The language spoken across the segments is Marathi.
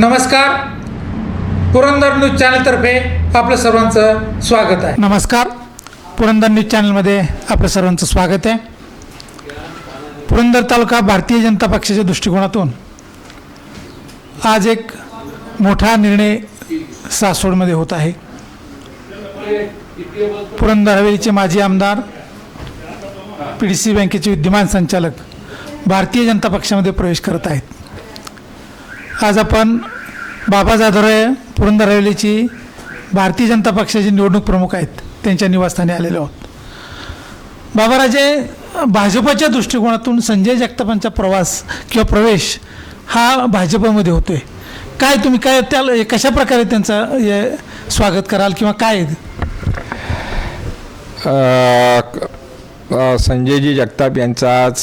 नमस्कार. पुरंदर न्यूज चॅनलतर्फे आपलं सर्वांचं स्वागत आहे. नमस्कार. पुरंदर न्यूज चॅनलमध्ये आपलं सर्वांचं स्वागत आहे. पुरंदर तालुका भारतीय जनता पक्षाच्या दृष्टिकोनातून आज एक मोठा निर्णय सासवडमध्ये होत आहे. पुरंदर हवेलीचे माजी आमदार पी डी सी बँकेचे विद्यमान संचालक भारतीय जनता पक्षामध्ये प्रवेश करत आहेत. आज आपण बाबा जाधवराय पुरंदरवेलीची भारतीय जनता पक्षाचे निवडणूक प्रमुख आहेत. त्यांच्या निवासस्थानी आलेलो आहोत. बाबाराजे भाजपच्या दृष्टिकोनातून संजय जगतापांचा प्रवास किंवा प्रवेश हा भाजपमध्ये होतोय. काय तुम्ही काय त्याला कशा प्रकारे त्यांचं हे स्वागत कराल किंवा काय संजयजी जगताप यांचा आज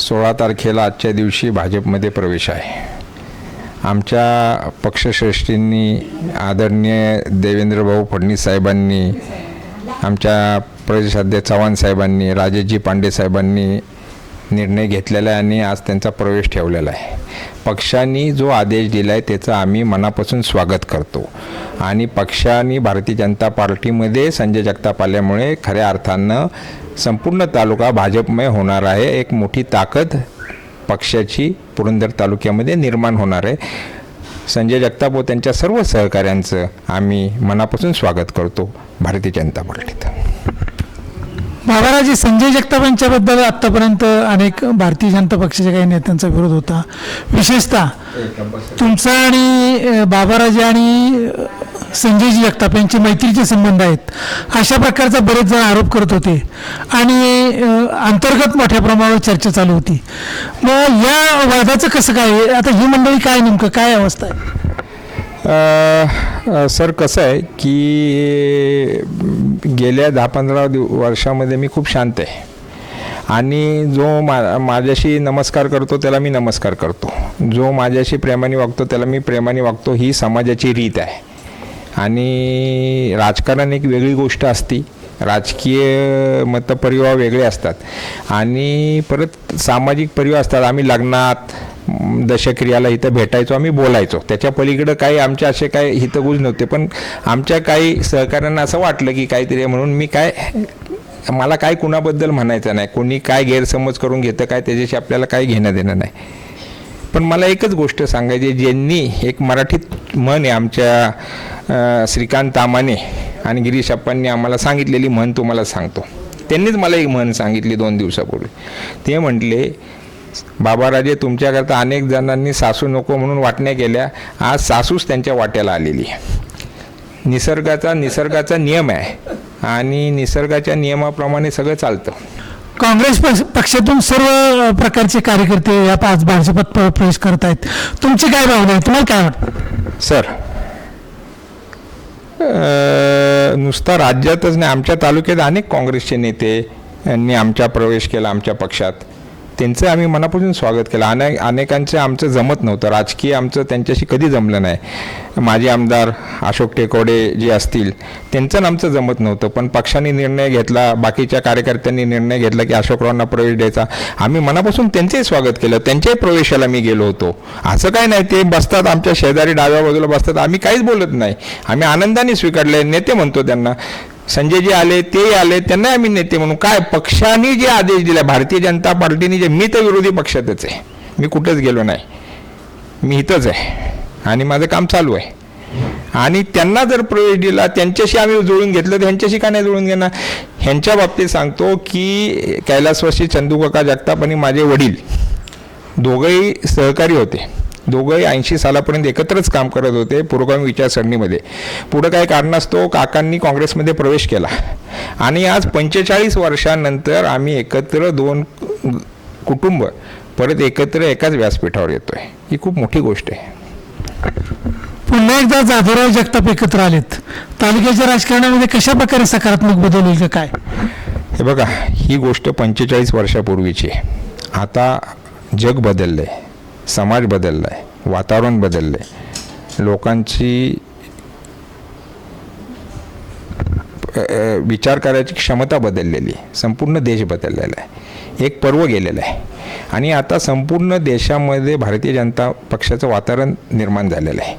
सोळा तारखेला आजच्या दिवशी भाजपमध्ये प्रवेश आहे. आमच्या पक्षश्रेष्ठींनी आदरणीय देवेंद्रभाऊ फडणवीस साहेबांनी आमच्या प्रदेशाध्यक्ष चव्हाण साहेबांनी राजेशजी पांडे साहेबांनी निर्णय घेतलेला आहे आणि आज त्यांचा प्रवेश ठेवलेला आहे. पक्षांनी जो आदेश दिला आहे त्याचं आम्ही मनापासून स्वागत करतो. आणि पक्षाने भारतीय जनता पार्टीमध्ये संजय जगताप आल्यामुळे खऱ्या अर्थानं संपूर्ण तालुका भाजपमय होणार आहे. एक मोठी ताकद पक्षाची पुरंदर तालुक्यामध्ये निर्माण होणार आहे. संजय जगताप व त्यांच्या सर्व सहकाऱ्यांचं आम्ही मनापासून स्वागत करतो. भारतीय जनता पार्टीत. बाबाराजी संजय जगताप यांच्याबद्दल आत्तापर्यंत अनेक भारतीय जनता पक्षाच्या काही नेत्यांचा विरोध होता. विशेषतः तुमचा आणि बाबाराजी बाबाराजे आणि संजयजी जगताप यांचे मैत्रीचे संबंध आहेत. अशा प्रकारचा बरेच जण आरोप करत होते. आणि अंतर्गत मोठ्या प्रमाणावर चर्चा चालू होती. मग या वादाचं कसं काय? आता ही मंडळी काय नेमकं? काय अवस्था आहे? सर कसं आहे की गेल्या दहा पंधरा दिव वर्षामध्ये मी खूप शांत आहे. आणि जो मा माझ्याशी नमस्कार करतो त्याला मी नमस्कार करतो. जो माझ्याशी प्रेमाने वागतो त्याला मी प्रेमाने वागतो ही समाजाची रीत आहे. आणि राजकारण एक वेगळी गोष्ट असती. राजकीय मतपरिवार वेगळे असतात. आणि परत सामाजिक परिवार असतात. आम्ही लग्नात दशक्रियाला इथं भेटायचो आम्ही बोलायचो. त्याच्या पलीकडं काही आमच्या असे काही हितगुज नव्हते पण आमच्या काही सहकाऱ्यांना असं वाटलं की काहीतरी म्हणून मी काय मला काय कुणाबद्दल म्हणायचं नाही. कोणी काय गैरसमज करून घेतं काय त्याच्याशी आपल्याला काय घेणं देणं नाही. पण मला एकच गोष्ट सांगायची ज्यांनी एक मराठीत म्हण आहे आमच्या श्रीकांत तामाने आणि गिरीश अप्पांनी आम्हाला सांगितलेली म्हण तुम्हाला सांगतो. त्यांनीच मला एक म्हण सांगितली दोन दिवसापूर्वी. ते म्हटले बाबाराजे तुमच्याकरता अनेक जणांनी सासू नको म्हणून वाटण्या केल्या. आज सासूच त्यांच्या वाट्याला आलेली आहे. निसर्गाचा निसर्गाचा नियम आहे. आणि निसर्गाच्या नियमाप्रमाणे सगळं चालतं. काँग्रेस पक्ष- पक्षातून सर्व प्रकारचे कार्यकर्ते या पाच भाजपात प्र- प्रवेश करत आहेत तुमची काय भावना आहे तुम्हाला काय वाटतं? सर नुसता राज्यातच नाही आमच्या तालुक्यात अनेक काँग्रेसचे नेते यांनी आमच्या प्रवेश केला आमच्या पक्षात. त्यांचं आम्ही मनापासून स्वागत केलं. अनेक अनेकांचं आमचं जमत नव्हतं. राजकीय आमचं त्यांच्याशी कधी जमलं नाही. माजी आमदार अशोक टेकोडे जे असतील त्यांचं आमचं जमत नव्हतं. पण पक्षाने निर्णय घेतला बाकीच्या कार्यकर्त्यांनी निर्णय घेतला की अशोकरावांना प्रवेश द्यायचा. आम्ही मनापासून त्यांचंही स्वागत केलं. त्यांच्याही प्रवेशाला मी गेलो होतो. असं काय नाही ते बसतात आमच्या शेजारी डाव्या बाजूला बसतात. आम्ही काहीच बोलत नाही. आम्ही आनंदाने स्वीकारले. नेते म्हणतो त्यांना संजयजी आले ते आले त्यांना आम्ही नेते म्हणून. काय पक्षाने जे आदेश दिला भारतीय जनता पार्टीने जे मी तर विरोधी पक्षातच आहे. मी कुठंच गेलो नाही. मी इथंच आहे. आणि माझं काम चालू आहे. आणि त्यांना जर प्रवेश दिला त्यांच्याशी आम्ही जुळून घेतलं तर ह्यांच्याशी का नाही जुळून घेणार? ह्यांच्या बाबतीत सांगतो की कैलासवासी चंदूकाका जगताप आणि माझे वडील दोघंही सहकारी होते. दोघंही ऐंशी सालापर्यंत एकत्रच काम करत होते पुरोगामी विचारसरणीमध्ये पुढं काय कारणास्तव काकांनी काँग्रेसमध्ये प्रवेश केला. आणि आज पंचेचाळीस वर्षानंतर आम्ही एकत्र दोन कुटुंब परत एकत्र एकाच व्यासपीठावर येतोय. ही खूप मोठी गोष्ट आहे. पुन्हा एकदा जाधवराव जगताप एकत्र आलेत. तालुक्याच्या राजकारणामध्ये कशा प्रकारे सकारात्मक बदल होईल काय? हे बघा ही गोष्ट पंचेचाळीस वर्षापूर्वीची आहे. आता जग बदललं आहे समाज बदलला आहे वातावरण बदललं आहे लोकांची विचार करायची क्षमता बदललेली आहे. संपूर्ण देश बदललेला आहे. एक पर्व गेलेला आहे. आणि आता संपूर्ण देशामध्ये भारतीय जनता पक्षाचं वातावरण निर्माण झालेलं आहे.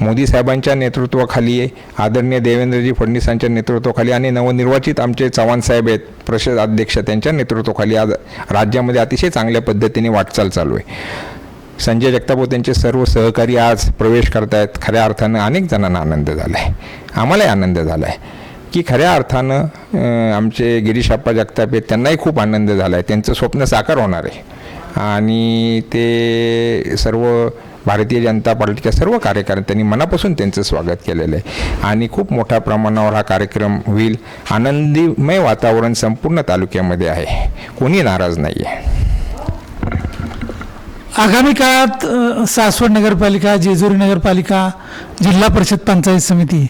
मोदी साहेबांच्या नेतृत्वाखाली आदरणीय देवेंद्रजी फडणवीसांच्या नेतृत्वाखाली आणि नवनिर्वाचित आमचे चव्हाण साहेब आहेत प्रदेश अध्यक्ष त्यांच्या नेतृत्वाखाली आज राज्यामध्ये अतिशय चांगल्या पद्धतीने वाटचाल चालू आहे. संजय जगताप त्यांचे सर्व सहकारी आज प्रवेश करतायत. खऱ्या अर्थानं अनेक जणांना आनंद झाला आहे आम्हालाही आनंद झाला आहे की खऱ्या अर्थानं आमचे आमचे गिरीशाप्पा जगताप आहेत त्यांनाही खूप आनंद झाला आहे त्यांचं स्वप्न साकार होणार आहे. आणि ते सर्व भारतीय जनता पार्टीच्या सर्व कार्यकर्त्यांनी मनापासून त्यांचं स्वागत केलेलं आहे. आणि खूप मोठ्या प्रमाणावर हा कार्यक्रम होईल. आनंदीमय वातावरण संपूर्ण तालुक्यामध्ये आहे. कोणी नाराज नाही आहे आगामी काळात सासवड नगरपालिका जेजुरी नगरपालिका जिल्हा परिषद पंचायत समिती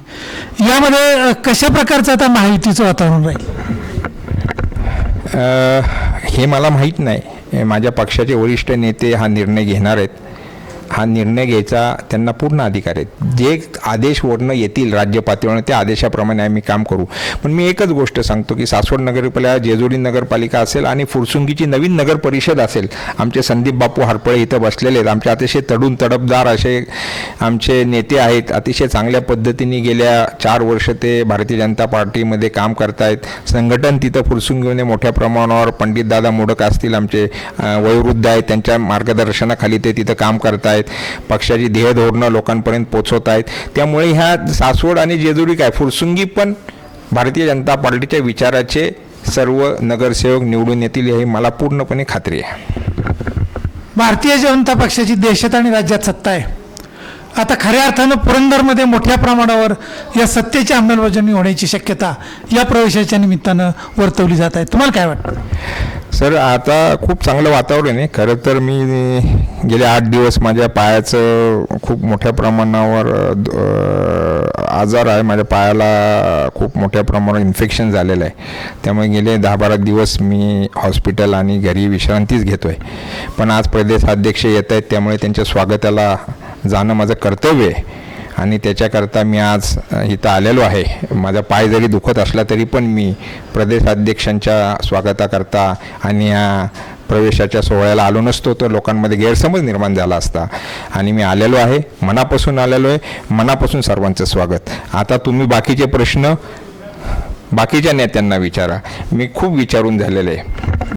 यामध्ये कशा प्रकारचं आता माहितीचं वातावरण राहील? हे मला माहीत नाही. माझ्या पक्षाचे वरिष्ठ नेते हा निर्णय घेणार आहेत. हा निर्णय घ्यायचा त्यांना पूर्ण अधिकार आहेत. जे आदेश वरनं येतील राज्य पातळीवर त्या आदेशाप्रमाणे आम्ही काम करू. पण मी एकच गोष्ट सांगतो की सासवड नगरपालिका जेजुरी नगरपालिका असेल आणि फुरसुंगीची नवीन नगर परिषद असेल आमचे संदीप बापू हरपळे इथं बसलेले आहेत. आमचे अतिशय तडून तडपदार असे आमचे नेते आहेत. अतिशय चांगल्या पद्धतीने गेल्या चार वर्ष ते भारतीय जनता पार्टीमध्ये काम करतायत. संघटन तिथं फुरसुंगीमध्ये मोठ्या प्रमाणावर पंडितदादा मोडक असतील आमचे वयोवृद्ध आहेत त्यांच्या मार्गदर्शनाखाली ते तिथं काम करतायत. पक्षाची ध्येय धोरणं लोकांपर्यंत पोचवत आहेत. त्यामुळे ह्या सासवड आणि जेजुरी काय फुरसुंगी पण भारतीय जनता पार्टीच्या विचाराचे सर्व नगरसेवक निवडून येतील हे मला पूर्णपणे खात्री आहे. भारतीय जनता पक्षाची देशात आणि राज्यात सत्ता आहे. आता खऱ्या अर्थानं पुरंदरमध्ये मोठ्या प्रमाणावर या सत्तेची अंमलबजावणी होण्याची शक्यता या प्रवेशाच्या निमित्तानं वर्तवली जात आहे. तुम्हाला काय वाटतं? सर आता खूप चांगलं वातावरण आहे. खरं तर मी गेले आठ दिवस माझ्या पायाचं खूप मोठ्या प्रमाणावर द- आजार आहे. माझ्या पायाला खूप मोठ्या प्रमाणावर इन्फेक्शन झालेलं आहे. त्यामुळे गेले दहा बारा दिवस मी हॉस्पिटल आणि घरी विश्रांतीच घेतो आहे पण आज प्रदेशाध्यक्ष येत आहेत त्यामुळे त्यांच्या स्वागताला जाणं माझं कर्तव्य आहे. आणि त्याच्याकरता मी आज इथं आलेलो आहे. माझा पाय जरी दुखत असला तरी पण मी प्रदेशाध्यक्षांच्या स्वागताकरता आणि या प्रवेशाच्या सोहळ्याला आलो नसतो तर लोकांमध्ये गैरसमज निर्माण झाला असता. आणि मी आलेलो आहे मनापासून आलेलो आहे मनापासून सर्वांचं स्वागत. आता तुम्ही बाकीचे प्रश्न बाकीच्या नेत्यांना विचारा. मी खूप विचारून झालेले आहे.